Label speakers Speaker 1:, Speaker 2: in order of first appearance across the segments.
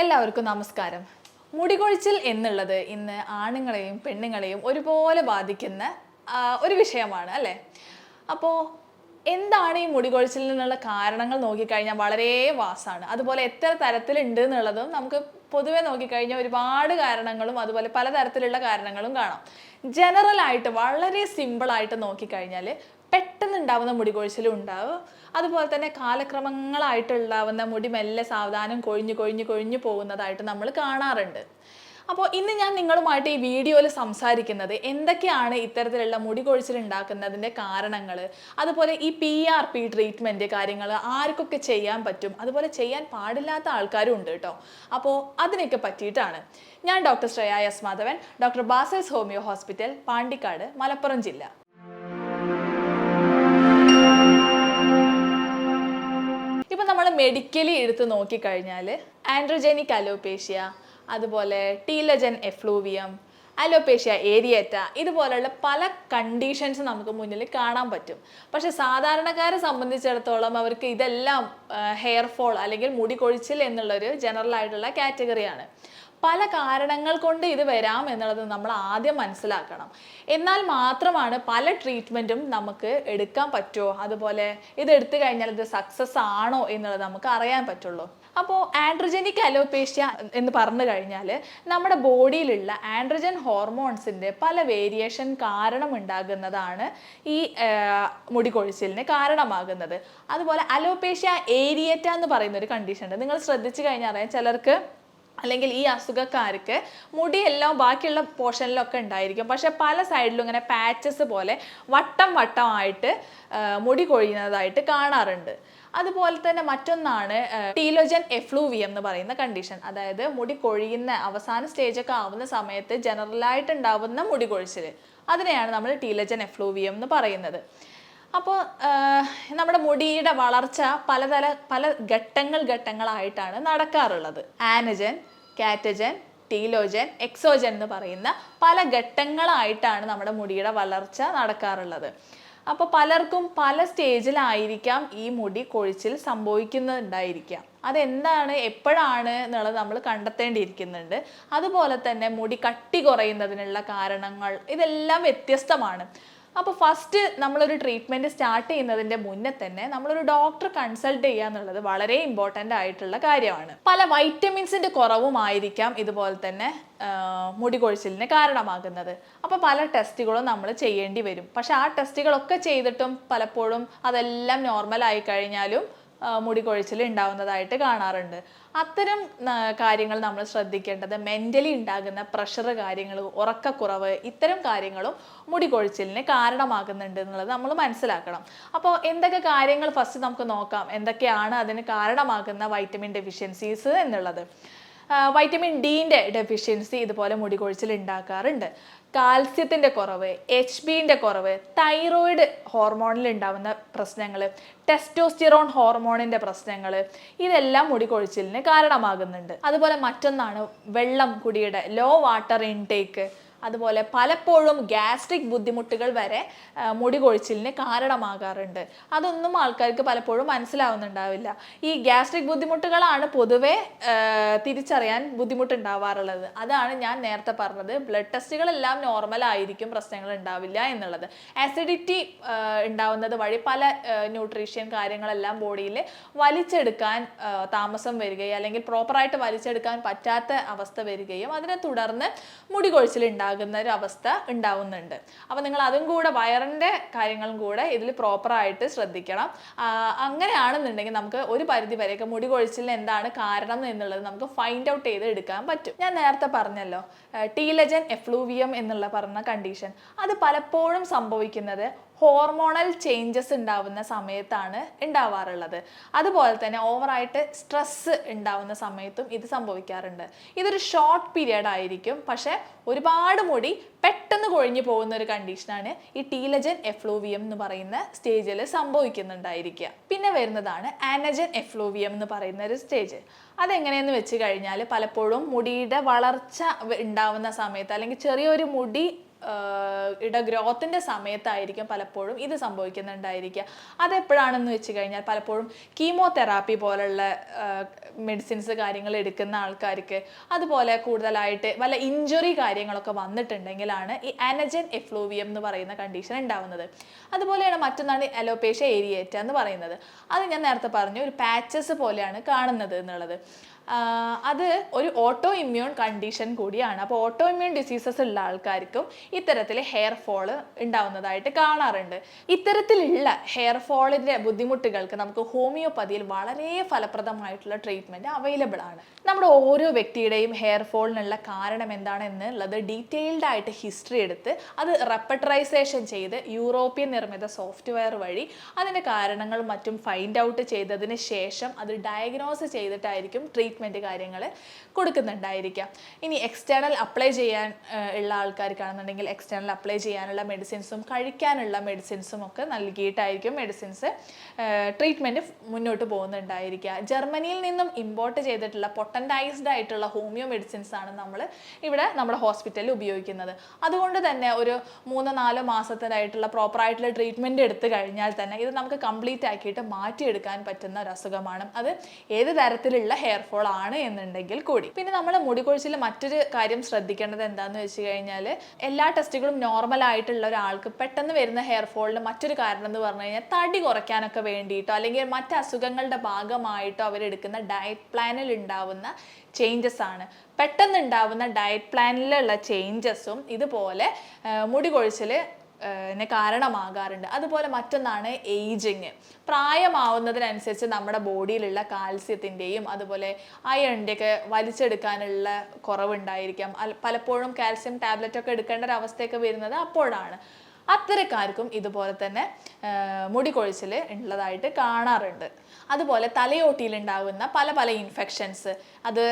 Speaker 1: എല്ലാവർക്കും നമസ്കാരം. മുടികൊഴിച്ചിൽ എന്നുള്ളത് ഇന്ന് ആണുങ്ങളെയും പെണ്ണുങ്ങളെയും ഒരുപോലെ ബാധിക്കുന്ന ഒരു വിഷയമാണ് അല്ലേ? അപ്പോൾ എന്താണ് ഈ മുടികൊഴിച്ചിൽ നിന്നുള്ള കാരണങ്ങൾ നോക്കിക്കഴിഞ്ഞാൽ വളരെ വാസാണ്. അതുപോലെ എത്ര തരത്തിലുണ്ട് എന്നുള്ളതും നമുക്ക് പൊതുവെ നോക്കിക്കഴിഞ്ഞാൽ ഒരുപാട് കാരണങ്ങളും അതുപോലെ പലതരത്തിലുള്ള കാരണങ്ങളും കാണാം. ജനറൽ ആയിട്ട് വളരെ സിമ്പിളായിട്ട് നോക്കിക്കഴിഞ്ഞാൽ പെട്ടെന്ന് ഉണ്ടാവുന്ന മുടികൊഴിച്ചിലും ഉണ്ടാവും. അതുപോലെ തന്നെ കാലക്രമങ്ങളായിട്ട് ഉണ്ടാവുന്ന മുടി മെല്ലെ സാവധാനം കൊഴിഞ്ഞു കൊഴിഞ്ഞു കൊഴിഞ്ഞു പോകുന്നതായിട്ട് നമ്മൾ കാണാറുണ്ട്. അപ്പോൾ ഇന്ന് ഞാൻ നിങ്ങളുമായിട്ട് ഈ വീഡിയോയിൽ സംസാരിക്കുന്നത് എന്തൊക്കെയാണ് ഇത്തരത്തിലുള്ള മുടി കൊഴിച്ചിൽ ഉണ്ടാക്കുന്നതിന്റെ കാരണങ്ങൾ അതുപോലെ ഈ പി ആർ പി ട്രീറ്റ്മെന്റ് കാര്യങ്ങൾ ആർക്കൊക്കെ ചെയ്യാൻ പറ്റും അതുപോലെ ചെയ്യാൻ പാടില്ലാത്ത ആൾക്കാരും ഉണ്ട് കേട്ടോ. അപ്പോൾ അതിനൊക്കെ പറ്റിയിട്ടാണ് ഞാൻ doctor Shreya S Madhavan doctor Basil's homoeo hospital Pandikkad Malappuram ജില്ല. ഇപ്പം നമ്മൾ മെഡിക്കലി എടുത്ത് നോക്കിക്കഴിഞ്ഞാൽ ആൻഡ്രോജെനിക് അലോപേഷ്യ അതുപോലെ ടീലജൻ എഫ്ലൂവിയം അലോപേഷ്യ ഏരിയറ്റ ഇതുപോലുള്ള പല കണ്ടീഷൻസ് നമുക്ക് മുന്നിൽ കാണാൻ പറ്റും. പക്ഷെ സാധാരണക്കാരെ സംബന്ധിച്ചിടത്തോളം അവർക്ക് ഇതെല്ലാം ഹെയർ ഫോൾ അല്ലെങ്കിൽ മുടി കൊഴിച്ചിൽ എന്നുള്ളൊരു ജനറൽ ആയിട്ടുള്ള കാറ്റഗറിയാണ് പല കാരണങ്ങൾ കൊണ്ട് ഇത് വരാം എന്നുള്ളത് നമ്മൾ ആദ്യം മനസ്സിലാക്കണം. എന്നാൽ മാത്രമാണ് പല ട്രീറ്റ്മെന്റും നമുക്ക് എടുക്കാൻ പറ്റുമോ അതുപോലെ ഇത് എടുത്തു കഴിഞ്ഞാൽ ഇത് സക്സസ് ആണോ എന്നുള്ളത് നമുക്ക് അറിയാൻ പറ്റുള്ളൂ. അപ്പോൾ ആൻഡ്രജനിക് അലോപേഷ്യ എന്ന് പറഞ്ഞു കഴിഞ്ഞാൽ നമ്മുടെ ബോഡിയിലുള്ള ആൻഡ്രജൻ ഹോർമോൺസിന്റെ പല വേരിയേഷൻ കാരണം ഉണ്ടാകുന്നതാണ് ഈ മുടികൊഴിച്ചിലിന് മുടി കൊഴിച്ചിലിന് കാരണമാകുന്നത്. അതുപോലെ അലോപേഷ്യ ഏരിയറ്റ എന്ന് പറയുന്ന ഒരു കണ്ടീഷൻ ഉണ്ട്. നിങ്ങൾ ശ്രദ്ധിച്ചു കഴിഞ്ഞാൽ അറിയാം ചിലർക്ക് അല്ലെങ്കിൽ ഈ അസുഖക്കാർക്ക് മുടിയെല്ലാം ബാക്കിയുള്ള പോർഷനിലൊക്കെ ഉണ്ടായിരിക്കും. പക്ഷെ പല സൈഡിലും ഇങ്ങനെ പാച്ചസ് പോലെ വട്ടം വട്ടമായിട്ട് മുടി കൊഴിയുന്നതായിട്ട് കാണാറുണ്ട്. അതുപോലെ തന്നെ മറ്റൊന്നാണ് ടീലോജൻ എഫ്ലൂവിയം എന്ന് പറയുന്ന കണ്ടീഷൻ അതായത് മുടി കൊഴിയുന്ന അവസാന സ്റ്റേജൊക്കെ ആവുന്ന സമയത്ത് ജനറലായിട്ട് ഉണ്ടാവുന്ന മുടി കൊഴിച്ചിൽ അതിനെയാണ് നമ്മൾ ടീലജൻ എഫ്ലൂവിയം എന്ന് പറയുന്നത്. അപ്പോൾ നമ്മുടെ മുടിയുടെ വളർച്ച പലതര പല ഘട്ടങ്ങൾ ഘട്ടങ്ങളായിട്ടാണ് നടക്കാറുള്ളത്. ആനജൻ കാറ്റജൻ ടീലോജൻ എക്സോജൻ എന്ന് പറയുന്ന പല ഘട്ടങ്ങളായിട്ടാണ് നമ്മുടെ മുടിയുടെ വളർച്ച നടക്കാറുള്ളത്. അപ്പോൾ പലർക്കും പല സ്റ്റേജിലായിരിക്കാം ഈ മുടി കൊഴിച്ചിൽ സംഭവിക്കുന്നുണ്ടായിരിക്കാം അതെന്താണ് എപ്പോഴാണ് എന്നുള്ളത് നമ്മൾ കണ്ടെത്തേണ്ടിയിരിക്കുന്നുണ്ട്. അതുപോലെ തന്നെ മുടി കട്ടി കുറയുന്നതിനുള്ള കാരണങ്ങൾ ഇതെല്ലാം വ്യത്യസ്തമാണ്. അപ്പോൾ ഫസ്റ്റ് നമ്മളൊരു ട്രീറ്റ്മെന്റ് സ്റ്റാർട്ട് ചെയ്യുന്നതിന്റെ മുന്നേ തന്നെ നമ്മളൊരു ഡോക്ടർ കൺസൾട്ട് ചെയ്യുക എന്നുള്ളത് വളരെ ഇമ്പോർട്ടന്റ് ആയിട്ടുള്ള കാര്യമാണ്. പല വൈറ്റമിൻസിന്റെ കുറവുമായിരിക്കാം ഇതുപോലെ തന്നെ മുടി കൊഴിച്ചിലിന് കാരണമാകുന്നത്. അപ്പോൾ പല ടെസ്റ്റുകളും നമ്മൾ ചെയ്യേണ്ടി വരും. പക്ഷേ ആ ടെസ്റ്റുകളൊക്കെ ചെയ്തിട്ടും പലപ്പോഴും അതെല്ലാം നോർമൽ ആയി കഴിഞ്ഞാലും മുടി കൊഴിച്ചിൽ ഉണ്ടാവുന്നതായിട്ട് കാണാറുണ്ട്. അത്തരം കാര്യങ്ങൾ നമ്മൾ ശ്രദ്ധിക്കേണ്ടത് മെന്റലി ഉണ്ടാകുന്ന പ്രഷർ കാര്യങ്ങൾ ഉറക്കക്കുറവ് ഇത്തരം കാര്യങ്ങളും മുടി കൊഴിച്ചിലിന് കാരണമാകുന്നുണ്ട് എന്നുള്ളത് നമ്മൾ മനസ്സിലാക്കണം. അപ്പോൾ എന്തൊക്കെ കാര്യങ്ങൾ ഫസ്റ്റ് നമുക്ക് നോക്കാം. എന്തൊക്കെയാണ് അതിന് കാരണമാകുന്ന വൈറ്റമിൻ ഡെഫിഷ്യൻസീസ് എന്നുള്ളത്. വൈറ്റമിൻ ഡീന്റെ ഡെഫിഷ്യൻസി ഇതുപോലെ മുടി കൊഴിച്ചിൽ ഉണ്ടാക്കാറുണ്ട്. കാൽസ്യത്തിന്റെ കുറവ് എച്ച് ബിന്റെ കുറവ് തൈറോയിഡ് ഹോർമോണിൽ ഉണ്ടാവുന്ന പ്രശ്നങ്ങൾ ടെസ്റ്റോസ്റ്റിറോൺ ഹോർമോണിന്റെ പ്രശ്നങ്ങൾ ഇതെല്ലാം മുടികൊഴിച്ചിലിന് കാരണമാകുന്നുണ്ട്. അതുപോലെ മറ്റൊന്നാണ് വെള്ളം കുടിയുടെ ലോ വാട്ടർ ഇൻടേക്ക് അതുപോലെ പലപ്പോഴും ഗ്യാസ്ട്രിക് ബുദ്ധിമുട്ടുകൾ വരെ മുടി കൊഴിച്ചിലിന് കാരണമാകാറുണ്ട്. അതൊന്നും ആൾക്കാർക്ക് പലപ്പോഴും മനസ്സിലാവുന്നുണ്ടാവില്ല. ഈ ഗ്യാസ്ട്രിക് ബുദ്ധിമുട്ടുകളാണ് പൊതുവെ തിരിച്ചറിയാൻ ബുദ്ധിമുട്ടുണ്ടാവാറുള്ളത്. അതാണ് ഞാൻ നേരത്തെ പറഞ്ഞത്. ബ്ലഡ് ടെസ്റ്റുകളെല്ലാം നോർമൽ ആയിരിക്കും പ്രശ്നങ്ങൾ ഉണ്ടാവില്ല എന്നുള്ളത്. ആസിഡിറ്റി ഉണ്ടാവുന്നത് വഴി പല ന്യൂട്രീഷ്യൻ കാര്യങ്ങളെല്ലാം ബോഡിയിൽ വലിച്ചെടുക്കാൻ താമസം വരികയും അല്ലെങ്കിൽ പ്രോപ്പറായിട്ട് വലിച്ചെടുക്കാൻ പറ്റാത്ത അവസ്ഥ വരികയും അതിനെ തുടർന്ന് മുടി കൊഴിച്ചിൽ ഉണ്ടാകുന്ന ഒരു അവസ്ഥ ഉണ്ടാവുന്നുണ്ട്. അപ്പോൾ നിങ്ങൾ അതും കൂടെ വയറിന്റെ കാര്യങ്ങളും കൂടെ ഇതിൽ പ്രോപ്പറായിട്ട് ശ്രദ്ധിക്കണം. അങ്ങനെയാണെന്നുണ്ടെങ്കിൽ നമുക്ക് ഒരു പരിധി വരെയൊക്കെ മുടി കൊഴിച്ചിലിന് എന്താണ് കാരണം എന്നുള്ളത് നമുക്ക് ഫൈൻഡ് ഔട്ട് ചെയ്ത് എടുക്കാൻ പറ്റും. ഞാൻ നേരത്തെ പറഞ്ഞല്ലോ ടീലജൻ എഫ്ലൂവിയം എന്നുള്ള പറഞ്ഞ കണ്ടീഷൻ അത് പലപ്പോഴും സംഭവിക്കുന്നത് ഹോർമോണൽ ചേഞ്ചസ് ഉണ്ടാവുന്ന സമയത്താണ് ഉണ്ടാവാറുള്ളത്. അതുപോലെ തന്നെ ഓവറായിട്ട് സ്ട്രെസ്സ് ഉണ്ടാവുന്ന സമയത്തും ഇത് സംഭവിക്കാറുണ്ട്. ഇതൊരു ഷോർട്ട് പീരിയഡ് ആയിരിക്കും. പക്ഷേ ഒരുപാട് മുടി പെട്ടെന്ന് കൊഴിഞ്ഞു പോകുന്ന ഒരു കണ്ടീഷനാണ് ഈ ടീലജൻ എഫ്ലൂവിയം എന്ന് പറയുന്ന സ്റ്റേജിൽ സംഭവിക്കുന്നുണ്ടായിരിക്കുക. പിന്നെ വരുന്നതാണ് ആനജൻ എഫ്ലൂവിയം എന്ന് പറയുന്ന ഒരു സ്റ്റേജ് അതെങ്ങനെയെന്ന് വെച്ച് കഴിഞ്ഞാൽ പലപ്പോഴും മുടിയുടെ വളർച്ച ഉണ്ടാവുന്ന സമയത്ത് അല്ലെങ്കിൽ ചെറിയൊരു മുടി ഇട ഗ്രോത്തിന്റെ സമയത്തായിരിക്കും പലപ്പോഴും ഇത് സംഭവിക്കുന്നുണ്ടായിരിക്കുക. അതെപ്പോഴാണെന്ന് വെച്ച് കഴിഞ്ഞാൽ പലപ്പോഴും കീമോതെറാപ്പി പോലുള്ള മെഡിസിൻസ് കാര്യങ്ങൾ എടുക്കുന്ന ആൾക്കാർക്ക് അതുപോലെ കൂടുതലായിട്ട് വല്ല ഇഞ്ചുറി കാര്യങ്ങളൊക്കെ വന്നിട്ടുണ്ടെങ്കിലാണ് ഈ അനജൻ എഫ്ലൂവിയം എന്ന് പറയുന്ന കണ്ടീഷൻ ഉണ്ടാവുന്നത്. അതുപോലെയാണ് മറ്റൊന്നാണ് അലോപേഷ്യ ഏരിയേറ്റ എന്ന് പറയുന്നത്. അത് ഞാൻ നേരത്തെ പറഞ്ഞു ഒരു പാച്ചസ് പോലെയാണ് കാണുന്നത് എന്നുള്ളത്. അത് ഒരു ഓട്ടോ ഇമ്മ്യൂൺ കണ്ടീഷൻ കൂടിയാണ്. അപ്പോൾ ഓട്ടോ ഇമ്മ്യൂൺ ഡിസീസസ് ഉള്ള ആൾക്കാർക്കും ഇത്തരത്തിൽ ഹെയർ ഫോൾ ഉണ്ടാവുന്നതായിട്ട് കാണാറുണ്ട്. ഇത്തരത്തിലുള്ള ഹെയർ ഫോളിന്റെ ബുദ്ധിമുട്ടുകൾക്ക് നമുക്ക് ഹോമിയോപ്പതിയിൽ വളരെ ഫലപ്രദമായിട്ടുള്ള ട്രീറ്റ്മെന്റ് അവൈലബിൾ ആണ്. നമ്മുടെ ഓരോ വ്യക്തിയുടെയും ഹെയർ ഫോളിനുള്ള കാരണം എന്താണെന്നുള്ളത് ഡീറ്റെയിൽഡ് ആയിട്ട് ഹിസ്റ്ററി എടുത്ത് അത് റെപ്പറ്ററൈസേഷൻ ചെയ്ത് യൂറോപ്യൻ നിർമ്മിത സോഫ്റ്റ്വെയർ വഴി അതിന്റെ കാരണങ്ങൾ മറ്റും ഫൈൻഡ് ഔട്ട് ചെയ്തതിന് ശേഷം അത് ഡയഗ്നോസ് ചെയ്തിട്ടായിരിക്കും ട്രീറ്റ്മെന്റ് കാര്യങ്ങൾ കൊടുക്കുന്നുണ്ടായിരിക്കാം. ഇനി എക്സ്റ്റേണൽ അപ്ലൈ ചെയ്യാൻ ഉള്ള ആൾക്കാർക്കാണെന്നുണ്ടെങ്കിൽ എക്സ്റ്റേണൽ അപ്ലൈ ചെയ്യാനുള്ള മെഡിസിൻസും കഴിക്കാനുള്ള മെഡിസിൻസും ഒക്കെ നൽകിയിട്ടായിരിക്കും മെഡിസിൻസ് ട്രീറ്റ്മെന്റ് മുന്നോട്ട് പോകുന്നുണ്ടായിരിക്കുക. ജർമ്മനിയിൽ നിന്നും ഇമ്പോർട്ട് ചെയ്തിട്ടുള്ള പൊട്ടന്റൈസ്ഡ് ആയിട്ടുള്ള ഹോമിയോ മെഡിസിൻസ് ആണ് നമ്മൾ ഇവിടെ നമ്മുടെ ഹോസ്പിറ്റലിൽ ഉപയോഗിക്കുന്നത്. അതുകൊണ്ട് തന്നെ ഒരു മൂന്ന് നാല് മാസത്തിനായിട്ടുള്ള പ്രോപ്പറായിട്ടുള്ള ട്രീറ്റ്മെന്റ് എടുത്തു കഴിഞ്ഞാൽ തന്നെ ഇത് നമുക്ക് കംപ്ലീറ്റ് ആക്കിയിട്ട് മാറ്റിയെടുക്കാൻ പറ്റുന്ന ഒരു അസുഖമാണ്. അത് ഏത് തരത്തിലുള്ള ഹെയർ ഫോൾ ആണ് എന്നുണ്ടെങ്കിൽ കൂടി. പിന്നെ നമ്മൾ മുടികൊഴിച്ചിൽ മറ്റൊരു കാര്യം ശ്രദ്ധിക്കേണ്ടത് എന്താണെന്ന് വെച്ച് കഴിഞ്ഞാൽ എല്ലാ ടെസ്റ്റുകളും നോർമൽ ആയിട്ടുള്ള ഒരാൾക്ക് പെട്ടെന്ന് വരുന്ന ഹെയർ ഫോളിന് മറ്റൊരു കാരണം എന്ന് പറഞ്ഞു കഴിഞ്ഞാൽ തടി കുറയ്ക്കാനൊക്കെ വേണ്ടിയിട്ടോ അല്ലെങ്കിൽ മറ്റ് അസുഖങ്ങളുടെ ഭാഗമായിട്ടോ അവരെടുക്കുന്ന ഡയറ്റ് പ്ലാനിൽ ഉണ്ടാവുന്ന ചേഞ്ചസ് ആണ്. പെട്ടെന്ന് ഉണ്ടാവുന്ന ഡയറ്റ് പ്ലാനിലുള്ള ചേഞ്ചസും ഇതുപോലെ മുടി കൊഴിച്ചിൽ കാരണമാകാറുണ്ട്. അതുപോലെ മറ്റൊന്നാണ് ഏജിങ് പ്രായമാവുന്നതിനനുസരിച്ച് നമ്മുടെ ബോഡിയിലുള്ള കാൽസ്യത്തിന്റെയും അതുപോലെ അയണിന്റെയൊക്കെ വലിച്ചെടുക്കാനുള്ള കുറവുണ്ടായിരിക്കാം. പലപ്പോഴും കാൽസ്യം ടാബ്ലറ്റ് ഒക്കെ എടുക്കേണ്ട ഒരു അവസ്ഥയൊക്കെ വരുന്നത് അപ്പോഴാണ്. അത്തരക്കാർക്കും ഇതുപോലെ തന്നെ മുടി കൊഴിച്ചിൽ ഉള്ളതായിട്ട് കാണാറുണ്ട്. അതുപോലെ തലയോട്ടിയിൽ ഉണ്ടാകുന്ന പല പല ഇൻഫെക്ഷൻസ് അത്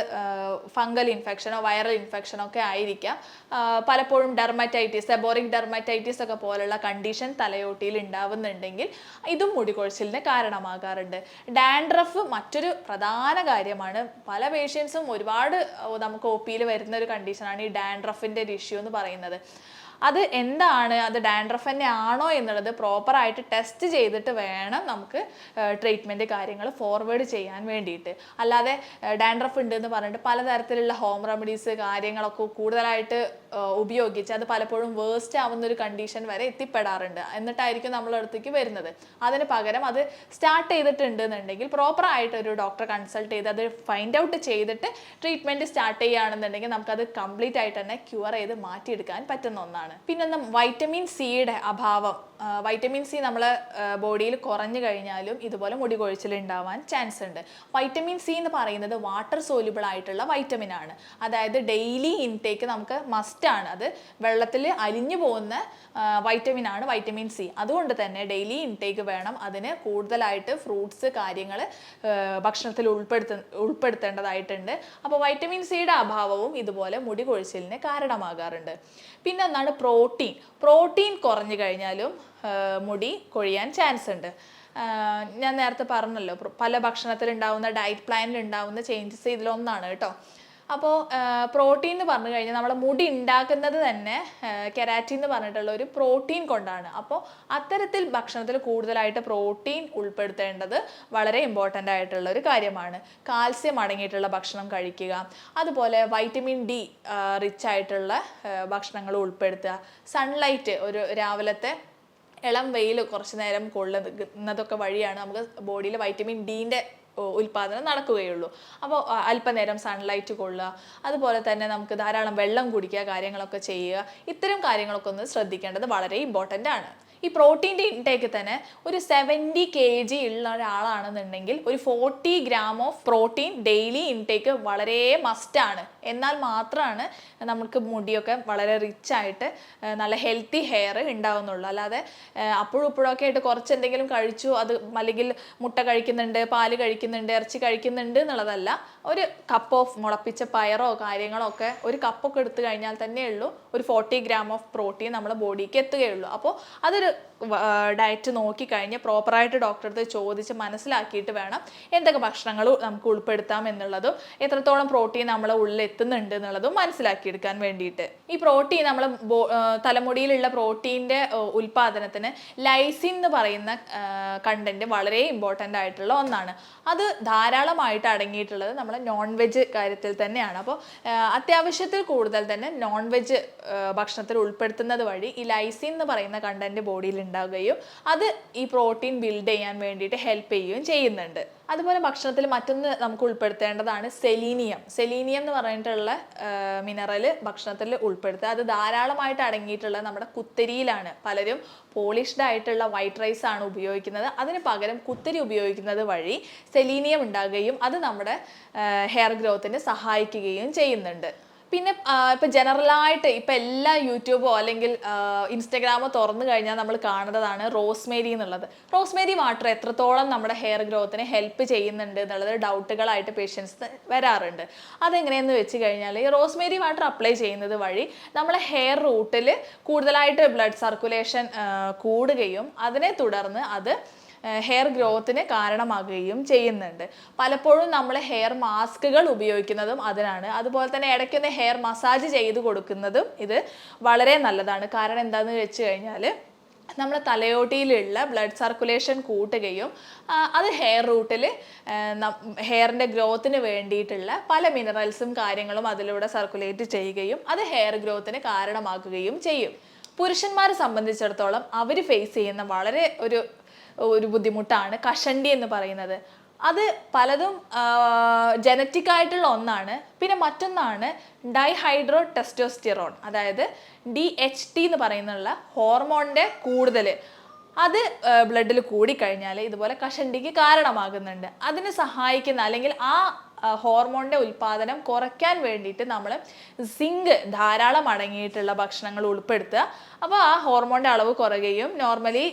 Speaker 1: ഫംഗൽ ഇൻഫെക്ഷനോ വൈറൽ ഇൻഫെക്ഷനോ ഒക്കെ ആയിരിക്കാം. പലപ്പോഴും ഡെർമറ്റൈറ്റിസ് സെബോറിക് ഡെർമറ്റൈറ്റിസ് ഒക്കെ പോലുള്ള കണ്ടീഷൻ തലയോട്ടിയിൽ ഉണ്ടാവുന്നുണ്ടെങ്കിൽ ഇതും മുടി കൊഴിച്ചിലിന് കാരണമാകാറുണ്ട്. ഡാൻഡ്രഫ് മറ്റൊരു പ്രധാന കാര്യമാണ്. പല പേഷ്യൻസും ഒരുപാട് നമുക്ക് ഒ പിയിൽ വരുന്ന ഒരു കണ്ടീഷനാണ് ഈ ഡാൻഡ്രഫിന്റെ ഒരു ഇഷ്യൂ എന്ന് പറയുന്നത്. അത് എന്താണ്? അത് ഡാൻഡ്രഫ് തന്നെ ആണോ എന്നുള്ളത് പ്രോപ്പറായിട്ട് ടെസ്റ്റ് ചെയ്തിട്ട് വേണം നമുക്ക് ട്രീറ്റ്മെന്റ് കാര്യങ്ങൾ ഫോർവേഡ് ചെയ്യാൻ വേണ്ടിയിട്ട്. അല്ലാതെ ഡാൻഡ്രഫ് ഉണ്ട് എന്ന് പറഞ്ഞിട്ട് പലതരത്തിലുള്ള ഹോം റെമഡീസ് കാര്യങ്ങളൊക്കെ കൂടുതലായിട്ട് ഉപയോഗിച്ച് അത് പലപ്പോഴും വേസ്റ്റ് ആവുന്ന ഒരു കണ്ടീഷൻ വരെ എത്തിപ്പെടാറുണ്ട്. എന്നിട്ടായിരിക്കും നമ്മളടുത്തേക്ക് വരുന്നത്. അതിന് പകരം അത് സ്റ്റാർട്ട് ചെയ്തിട്ടുണ്ട് എന്നുണ്ടെങ്കിൽ പ്രോപ്പറായിട്ട് ഒരു ഡോക്ടറെ കൺസൾട്ട് ചെയ്ത് അത് ഫൈൻഡ് ഔട്ട് ചെയ്തിട്ട് ട്രീറ്റ്മെന്റ് സ്റ്റാർട്ട് ചെയ്യുകയാണെന്നുണ്ടെങ്കിൽ നമുക്കത് കംപ്ലീറ്റ് ആയിട്ട് തന്നെ ക്യൂർ ചെയ്ത് മാറ്റിയെടുക്കാൻ പറ്റുന്ന ഒന്നാണ്. പിന്നെ ഒന്ന് വൈറ്റമിൻ സിയുടെ അഭാവം. വൈറ്റമിൻ സി നമ്മളെ ബോഡിയിൽ കുറഞ്ഞു കഴിഞ്ഞാലും ഇതുപോലെ മുടി കൊഴിച്ചിൽ ഉണ്ടാവാൻ ചാൻസ് ഉണ്ട്. വൈറ്റമിൻ സി എന്ന് പറയുന്നത് വാട്ടർ സോല്യൂബിൾ ആയിട്ടുള്ള വൈറ്റമിൻ ആണ്. അതായത് ഡെയിലി ഇൻടേക്ക് നമുക്ക് മസ്റ്റ് ആണ്. അത് വെള്ളത്തിൽ അലിഞ്ഞു പോകുന്ന വൈറ്റമിൻ ആണ് വൈറ്റമിൻ സി അതുകൊണ്ട് തന്നെ ഡെയിലി ഇൻടേക്ക് വേണം. അതിന് കൂടുതലായിട്ട് ഫ്രൂട്ട്സ് കാര്യങ്ങൾ ഭക്ഷണത്തിൽ ഉൾപ്പെടുത്ത ഉൾപ്പെടുത്തേണ്ടതായിട്ടുണ്ട്. അപ്പോൾ വൈറ്റമിൻ സിയുടെ അഭാവവും ഇതുപോലെ മുടി കൊഴിച്ചിലിന് കാരണമാകാറുണ്ട്. പിന്നെ ഒന്നാണ് പ്രോട്ടീൻ. പ്രോട്ടീൻ കുറഞ്ഞു കഴിഞ്ഞാലും മുടി കൊഴിയാൻ ചാൻസ് ഉണ്ട്. ഞാൻ നേരത്തെ പറഞ്ഞല്ലോ പല ഭക്ഷണത്തിൽ ഉണ്ടാവുന്ന ഡയറ്റ് പ്ലാനിൽ ഉണ്ടാവുന്ന ചേഞ്ചസ് ഇതിലൊന്നാണ് കേട്ടോ. അപ്പോൾ പ്രോട്ടീൻ എന്ന് പറഞ്ഞു കഴിഞ്ഞാൽ നമ്മുടെ മുടി ഉണ്ടാക്കുന്നത് തന്നെ കെരാറ്റിൻ എന്ന് പറഞ്ഞിട്ടുള്ള ഒരു പ്രോട്ടീൻ കൊണ്ടാണ്. അപ്പോൾ അത്തരത്തിൽ ഭക്ഷണത്തിൽ കൂടുതലായിട്ട് പ്രോട്ടീൻ ഉൾപ്പെടുത്തേണ്ടത് വളരെ ഇമ്പോർട്ടന്റ് ആയിട്ടുള്ള ഒരു കാര്യമാണ്. കാൽസ്യം അടങ്ങിയിട്ടുള്ള ഭക്ഷണം കഴിക്കുക. അതുപോലെ വൈറ്റമിൻ ഡി റിച്ച് ആയിട്ടുള്ള ഭക്ഷണങ്ങൾ ഉൾപ്പെടുത്തുക. സൺലൈറ്റ് ഒരു രാവിലത്തെ ഇളം വെയിൽ കുറച്ച് നേരം കൊള്ളുന്നതൊക്കെ വഴിയാണ് നമുക്ക് ബോഡിയിൽ വൈറ്റമിൻ ഡീന്റെ ഉൽപാദനം നടക്കുകയുള്ളൂ. അപ്പോൾ അല്പനേരം സൺലൈറ്റ് കൊള്ളുക അതുപോലെ തന്നെ നമുക്ക് ധാരാളം വെള്ളം കുടിക്കുക കാര്യങ്ങളൊക്കെ ചെയ്യുക ഇത്തരം കാര്യങ്ങളൊക്കെ ഒന്ന് ശ്രദ്ധിക്കേണ്ടത് വളരെ ഇമ്പോർട്ടന്റ് ആണ്. ഈ പ്രോട്ടീന്റെ ഇൻടേക്ക് തന്നെ ഒരു സെവന്റി കെ ജി ഉള്ള ഒരാളാണെന്നുണ്ടെങ്കിൽ ഒരു forty gram of protein daily intake വളരെ മസ്റ്റാണ് എന്നാൽ മാത്രമാണ് നമുക്ക് മുടിയൊക്കെ വളരെ റിച്ച് ആയിട്ട് നല്ല ഹെൽത്തി ഹെയർ ഉണ്ടാവുന്നുള്ളൂ. അല്ലാതെ അപ്പോഴും ഇപ്പോഴൊക്കെ ആയിട്ട് കുറച്ച് എന്തെങ്കിലും കഴിച്ചു അത് അല്ലെങ്കിൽ മുട്ട കഴിക്കുന്നുണ്ട് പാൽ കഴിക്കുന്നുണ്ട് ഇറച്ചി കഴിക്കുന്നുണ്ട് എന്നുള്ളതല്ല. ഒരു കപ്പ് ഓഫ് മുളപ്പിച്ച പയറോ കാര്യങ്ങളോ ഒക്കെ ഒരു കപ്പൊക്കെ എടുത്തു കഴിഞ്ഞാൽ തന്നെ ഉള്ളൂ. ഒരു ഫോർട്ടി ഗ്രാം ഓഫ് പ്രോട്ടീൻ നമ്മുടെ ബോഡിക്ക് എത്തുകയുള്ളൂ. അപ്പോൾ അതൊരു ഡയറ്റ് നോക്കിക്കഴിഞ്ഞ് പ്രോപ്പറായിട്ട് ഡോക്ടറെ അടുത്ത് ചോദിച്ച് മനസ്സിലാക്കിയിട്ട് വേണം എന്തൊക്കെ ഭക്ഷണങ്ങൾ നമുക്ക് ഉൾപ്പെടുത്താം എന്നുള്ളതും എത്രത്തോളം പ്രോട്ടീൻ നമ്മളെ ഉള്ളിൽ എത്തുന്നുണ്ട് എന്നുള്ളതും മനസ്സിലാക്കിയെടുക്കാൻ വേണ്ടിയിട്ട്. ഈ പ്രോട്ടീൻ നമ്മൾ തലമുടിയിലുള്ള പ്രോട്ടീന്റെ ഉൽപ്പാദനത്തിന് ലൈസിൻ എന്ന് പറയുന്ന കണ്ടന്റ് വളരെ ഇമ്പോർട്ടന്റ് ആയിട്ടുള്ള ഒന്നാണ്. അത് ധാരാളമായിട്ട് അടങ്ങിയിട്ടുള്ളത് നമ്മൾ നോൺ വെജ് കാര്യത്തിൽ തന്നെയാണ്. അപ്പോൾ അത്യാവശ്യത്തിൽ കൂടുതൽ തന്നെ നോൺ വെജ് ഭക്ഷണത്തിൽ ഉൾപ്പെടുത്തുന്നത് വഴി ഈ ലൈസിൻ എന്ന് പറയുന്ന കണ്ടന്റ് ബോഡിയിൽ ഉണ്ടാവുകയും അത് ഈ പ്രോട്ടീൻ ബിൽഡ് ചെയ്യാൻ വേണ്ടിയിട്ട് ഹെൽപ്പ് ചെയ്യുകയും ചെയ്യുന്നുണ്ട്. അതുപോലെ ഭക്ഷണത്തിൽ മറ്റൊന്ന് നമുക്ക് ഉൾപ്പെടുത്തേണ്ടതാണ് സെലീനിയം സെലീനിയം എന്ന് പറഞ്ഞിട്ടുള്ള മിനറൽ ഭക്ഷണത്തിൽ ഉൾപ്പെടുത്തുക. അത് ധാരാളമായിട്ട് അടങ്ങിയിട്ടുള്ള നമ്മുടെ കുത്തരിയിലാണ്. പലരും പോളിഷ്ഡ് ആയിട്ടുള്ള വൈറ്റ് റൈസ് ആണ് ഉപയോഗിക്കുന്നത്. അതിന് പകരം കുത്തരി ഉപയോഗിക്കുന്നത് വഴി സെലീനിയം ഉണ്ടാകുകയും അത് നമ്മുടെ ഹെയർ ഗ്രോത്തിന് സഹായിക്കുകയും ചെയ്യുന്നുണ്ട്. പിന്നെ ഇപ്പം ജനറലായിട്ട് ഇപ്പൊ എല്ലാ യൂട്യൂബോ അല്ലെങ്കിൽ ഇൻസ്റ്റഗ്രാമോ തുറന്നു കഴിഞ്ഞാൽ നമ്മൾ കാണുന്നതാണ് റോസ്മേരി എന്നുള്ളത്. റോസ്മേരി വാട്ടർ എത്രത്തോളം നമ്മുടെ ഹെയർ ഗ്രോത്തിനെ ഹെൽപ്പ് ചെയ്യുന്നുണ്ട് എന്നുള്ളത് ഡൗട്ടുകളായിട്ട് പേഷ്യൻസ് വരാറുണ്ട്. അതെങ്ങനെയെന്ന് വെച്ച് കഴിഞ്ഞാൽ ഈ റോസ്മേരി വാട്ടർ അപ്ലൈ ചെയ്യുന്നത് വഴി നമ്മളെ ഹെയർ റൂട്ടിൽ കൂടുതലായിട്ട് ബ്ലഡ് സർക്കുലേഷൻ കൂടുകയും അതിനെ തുടർന്ന് അത് ഹെയർ ഗ്രോത്തിന് കാരണമാകുകയും ചെയ്യുന്നുണ്ട്. പലപ്പോഴും നമ്മൾ ഹെയർ മാസ്കുകൾ ഉപയോഗിക്കുന്നതും അതിനാണ്. അതുപോലെ തന്നെ ഇടയ്ക്കൊന്ന് ഹെയർ മസാജ് ചെയ്ത് കൊടുക്കുന്നതും ഇത് വളരെ നല്ലതാണ്. കാരണം എന്താണെന്ന് വെച്ച് കഴിഞ്ഞാൽ നമ്മൾ തലയോട്ടിയിലുള്ള ബ്ലഡ് സർക്കുലേഷൻ കൂട്ടുകയും അത് ഹെയർ റൂട്ടിൽ ഹെയറിന്റെ ഗ്രോത്തിന് വേണ്ടിയിട്ടുള്ള പല മിനറൽസും കാര്യങ്ങളും അതിലൂടെ സർക്കുലേറ്റ് ചെയ്യുകയും അത് ഹെയർ ഗ്രോത്തിന് കാരണമാക്കുകയും ചെയ്യും. പുരുഷന്മാരെ സംബന്ധിച്ചിടത്തോളം അവർ ഫേസ് ചെയ്യുന്ന വളരെ ഒരു ഒരു ബുദ്ധിമുട്ടാണ്. കഷണ്ടി എന്ന് പറയുന്നത്. അത് പലതും ജനറ്റിക് ആയിട്ടുള്ള ഒന്നാണ്. പിന്നെ മറ്റൊന്നാണ് ഡൈഹൈഡ്രോ ടെസ്റ്റോസ്റ്റിറോൺ അതായത് ഡി എച്ച് ടി എന്ന് പറയുന്നുള്ള ഹോർമോണിന്റെ കൂടുതൽ അത് ബ്ലഡിൽ കൂടിക്കഴിഞ്ഞാൽ ഇതുപോലെ കഷണ്ടിക്ക് കാരണമാകുന്നുണ്ട്. അതിന് സഹായിക്കുന്ന അല്ലെങ്കിൽ ആ ഹോർമോണിന്റെ ഉൽപ്പാദനം കുറയ്ക്കാൻ വേണ്ടിയിട്ട് നമ്മൾ സിങ്ക് ധാരാളം അടങ്ങിയിട്ടുള്ള ഭക്ഷണങ്ങൾ ഉൾപ്പെടുത്തുക. അപ്പോൾ ആ ഹോർമോണിന്റെ അളവ് കുറയുകയും നോർമലി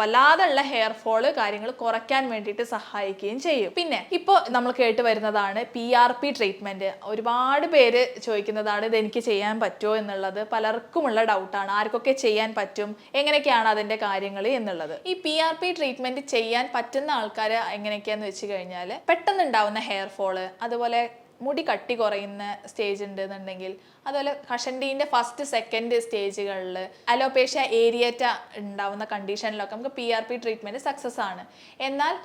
Speaker 1: വല്ലാതെയുള്ള ഹെയർ കാര്യങ്ങൾ കുറയ്ക്കാൻ വേണ്ടിയിട്ട് സഹായിക്കുകയും ചെയ്യും. പിന്നെ ഇപ്പോൾ നമ്മൾ കേട്ട് വരുന്നതാണ് പി ആർ പി ട്രീറ്റ്മെന്റ് ഒരുപാട് പേര് ചോദിക്കുന്നതാണ് ഇത് എനിക്ക് ചെയ്യാൻ പറ്റുമോ എന്നുള്ളത്. പലർക്കുമുള്ള ഡൗട്ടാണ് ആർക്കൊക്കെ ചെയ്യാൻ പറ്റും? എങ്ങനെയൊക്കെയാണ് അതിന്റെ കാര്യങ്ങൾ എന്നുള്ളത്? ഈ പി ആർ പി ട്രീറ്റ്മെന്റ് ചെയ്യാൻ പറ്റുന്ന ആൾക്കാർ എങ്ങനെയൊക്കെയാന്ന് വെച്ച് കഴിഞ്ഞാൽ പെട്ടെന്നുണ്ടാവുന്ന ഹെയർ ഫോൾ അതുപോലെ മുടി കട്ടി കുറയുന്ന സ്റ്റേജ് ഉണ്ട് എന്നുണ്ടെങ്കിൽ അതുപോലെ കഷണ്ടീന്റെ ഫസ്റ്റ് സെക്കൻഡ് സ്റ്റേജുകളിൽ അലോപേഷ്യ ഏരിയറ്റ ഉണ്ടാവുന്ന കണ്ടീഷനിലൊക്കെ നമുക്ക് P R P treatment success ആണ്. എന്നാൽ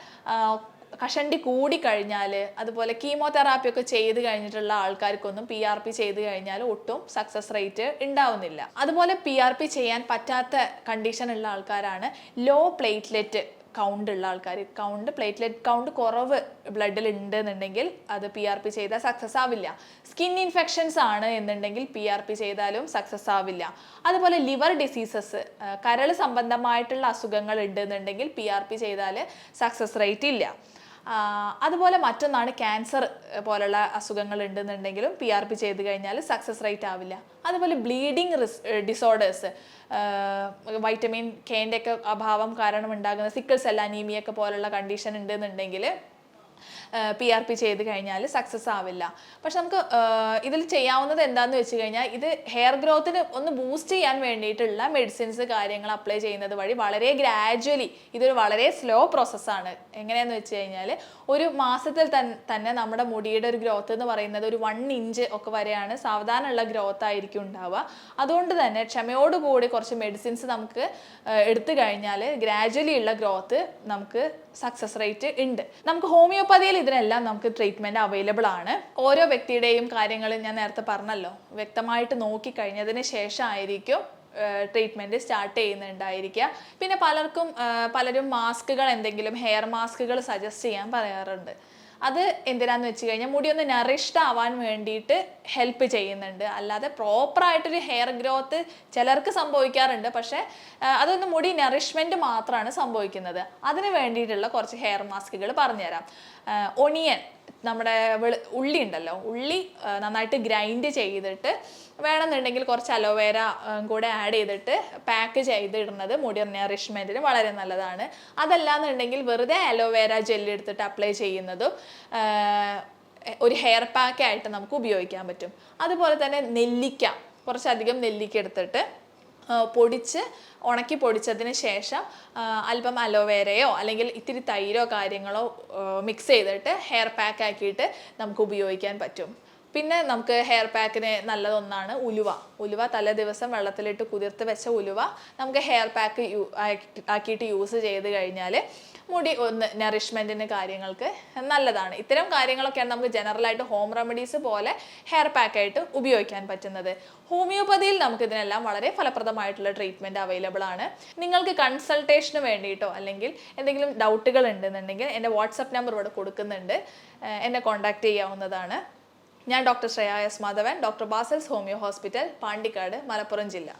Speaker 1: കഷണ്ടി കൂടിക്കഴിഞ്ഞാൽ അതുപോലെ കീമോതെറാപ്പി ഒക്കെ ചെയ്ത് കഴിഞ്ഞിട്ടുള്ള ആൾക്കാർക്കൊന്നും പി ആർ പി ചെയ്ത് കഴിഞ്ഞാൽ ഒട്ടും സക്സസ് റേറ്റ് ഉണ്ടാവുന്നില്ല. അതുപോലെ പി ആർ പി ചെയ്യാൻ പറ്റാത്ത കണ്ടീഷൻ ഉള്ള ആൾക്കാരാണ് ലോ പ്ലേറ്റ്ലെറ്റ് കൗണ്ട് ഉള്ള ആൾക്കാർ കൗണ്ട് പ്ലേറ്റ്ലെറ്റ് കൗണ്ട് കുറവ് ബ്ലഡിൽ ഉണ്ട് എന്നുണ്ടെങ്കിൽ അത് പി ആർ പി ചെയ്താൽ സക്സസ് ആവില്ല. സ്കിൻ ഇൻഫെക്ഷൻസ് ആണ് എന്നുണ്ടെങ്കിൽ പി ആർ പി ചെയ്താലും സക്സസ് ആവില്ല. അതുപോലെ ലിവർ ഡിസീസസ് കരൾ സംബന്ധമായിട്ടുള്ള അസുഖങ്ങൾ ഉണ്ട് എന്നുണ്ടെങ്കിൽ പി ആർ പി ചെയ്താൽ സക്സസ് റേറ്റ് ഇല്ല. അതുപോലെ മറ്റൊന്നാണ് ക്യാൻസർ പോലുള്ള അസുഖങ്ങൾ ഉണ്ടെന്നുണ്ടെങ്കിലും പി ആർ പി ചെയ്ത് കഴിഞ്ഞാൽ സക്സസ് റേറ്റ് ആവില്ല. അതുപോലെ ബ്ലീഡിങ് റിസ് ഡിസോർഡേഴ്സ് വൈറ്റമിൻ കെന്റെ ഒക്കെ അഭാവം കാരണം ഉണ്ടാകുന്ന സിക്കിൾ സെൽ അനീമിയൊക്കെ പോലുള്ള കണ്ടീഷൻ ഉണ്ടെന്നുണ്ടെങ്കിൽ പി ആർ പി ചെയ്ത് കഴിഞ്ഞാൽ സക്സസ് ആവില്ല. പക്ഷെ നമുക്ക് ഇതിൽ ചെയ്യാവുന്നത് എന്താണെന്ന് വെച്ച് കഴിഞ്ഞാൽ ഇത് ഹെയർ ഗ്രോത്തിന് ഒന്ന് ബൂസ്റ്റ് ചെയ്യാൻ വേണ്ടിയിട്ടുള്ള മെഡിസിൻസ് കാര്യങ്ങൾ അപ്ലൈ ചെയ്യുന്നത് വഴി വളരെ ഗ്രാജ്വലി ഇതൊരു വളരെ സ്ലോ പ്രോസസ്സാണ് എങ്ങനെയാന്ന് വെച്ച് കഴിഞ്ഞാൽ ഒരു മാസത്തിൽ തന്നെ നമ്മുടെ മുടിയുടെ ഒരു ഗ്രോത്ത് എന്ന് പറയുന്നത് ഒരു വൺ ഇഞ്ച് ഒക്കെ വരെയാണ് സാവധാനമുള്ള ഗ്രോത്ത് ആയിരിക്കും ഉണ്ടാവുക. അതുകൊണ്ട് തന്നെ ക്ഷമയോടുകൂടി കുറച്ച് മെഡിസിൻസ് നമുക്ക് എടുത്തു കഴിഞ്ഞാൽ ഗ്രാജ്വലി ഉള്ള ഗ്രോത്ത് നമുക്ക് സക്സസ് റേറ്റ് ഉണ്ട്. നമുക്ക് ഹോമിയോപ്പതിയിൽ ഇതിനെല്ലാം നമുക്ക് ട്രീറ്റ്മെന്റ് അവൈലബിൾ ആണ്. ഓരോ വ്യക്തിയുടെയും കാര്യങ്ങൾ ഞാൻ നേരത്തെ പറഞ്ഞല്ലോ. വ്യക്തമായിട്ട് നോക്കി കഴിഞ്ഞതിന് ശേഷമായിരിക്കും ട്രീറ്റ്മെന്റ് സ്റ്റാർട്ട് ചെയ്യുന്നുണ്ടായിരിക്കുക. പിന്നെ പലർക്കും പലരും മാസ്കുകൾ എന്തെങ്കിലും ഹെയർ മാസ്കുകൾ സജസ്റ്റ് ചെയ്യാൻ പറയാറുണ്ട്. അത് എന്തിനാന്ന് വെച്ച് കഴിഞ്ഞാൽ മുടി ഒന്ന് നറിഷ്ഡ് ആവാൻ വേണ്ടിയിട്ട് ഹെൽപ്പ് ചെയ്യുന്നുണ്ട്. അല്ലാതെ പ്രോപ്പറായിട്ടൊരു ഹെയർ ഗ്രോത്ത് ചിലർക്ക് സംഭവിക്കാറുണ്ട്. പക്ഷേ അതൊന്ന് മുടി നറിഷ്മെന്റ് മാത്രമാണ് സംഭവിക്കുന്നത്. അതിന് വേണ്ടിയിട്ടുള്ള കുറച്ച് ഹെയർ മാസ്കുകൾ പറഞ്ഞുതരാം. ഒണിയൻ. നമ്മുടെ ഉള്ളി ഉണ്ടല്ലോ ഉള്ളി നന്നായിട്ട് ഗ്രൈൻഡ് ചെയ്തിട്ട് വേണമെന്നുണ്ടെങ്കിൽ കുറച്ച് അലോവേര കൂടെ ആഡ് ചെയ്തിട്ട് പാക്ക് ചെയ്ത് ഇടുന്നത് മുടി നറിഷ്മെന്റിന് വളരെ നല്ലതാണ്. അതല്ലാന്നുണ്ടെങ്കിൽ വെറുതെ അലോവേര ജെല്ല് എടുത്തിട്ട് അപ്ലൈ ചെയ്യുന്നതും ഒരു ഹെയർ പാക്കായിട്ട് നമുക്ക് ഉപയോഗിക്കാൻ പറ്റും. അതുപോലെ തന്നെ നെല്ലിക്ക കുറച്ചധികം നെല്ലിക്ക എടുത്തിട്ട് പൊടിച്ച് ഉണക്കി പൊടിച്ചതിന് ശേഷം അല്പം അലോവേരയോ അല്ലെങ്കിൽ ഇത്തിരി തൈരോ കാര്യങ്ങളോ മിക്സ് ചെയ്തിട്ട് ഹെയർ പാക്ക് ആക്കിയിട്ട് നമുക്ക് ഉപയോഗിക്കാൻ പറ്റും. പിന്നെ നമുക്ക് ഹെയർ പാക്കിന് നല്ലതൊന്നാണ് ഉലുവ. ഉലുവ തലേ ദിവസം വെള്ളത്തിലിട്ട് കുതിർത്ത് വെച്ച ഉലുവ നമുക്ക് ഹെയർ പാക്ക് യൂ ആക്കിയിട്ട് യൂസ് ചെയ്ത് കഴിഞ്ഞാൽ മുടി ഒന്ന് നറിഷ്മെന്റിന് കാര്യങ്ങൾക്ക് നല്ലതാണ്. ഇത്തരം കാര്യങ്ങളൊക്കെയാണ് നമുക്ക് ജനറലായിട്ട് ഹോം റെമഡീസ് പോലെ ഹെയർ പാക്കായിട്ട് ഉപയോഗിക്കാൻ പറ്റുന്നത്. ഹോമിയോപ്പതിയിൽ നമുക്ക് ഇതിനെല്ലാം വളരെ ഫലപ്രദമായിട്ടുള്ള ട്രീറ്റ്മെന്റ് അവൈലബിൾ ആണ്. നിങ്ങൾക്ക് കൺസൾട്ടേഷന് വേണ്ടിയിട്ടോ അല്ലെങ്കിൽ എന്തെങ്കിലും ഡൗട്ടുകൾ ഉണ്ടെന്നുണ്ടെങ്കിൽ എന്റെ വാട്സപ്പ് നമ്പർ ഇവിടെ കൊടുക്കുന്നുണ്ട്. എന്നെ കോൺടാക്റ്റ് ചെയ്യാവുന്നതാണ്. ഞാൻ doctor Shreya S Madhavan doctor Basil's homoeo hospital Pandikkad Malappuram ജില്ല.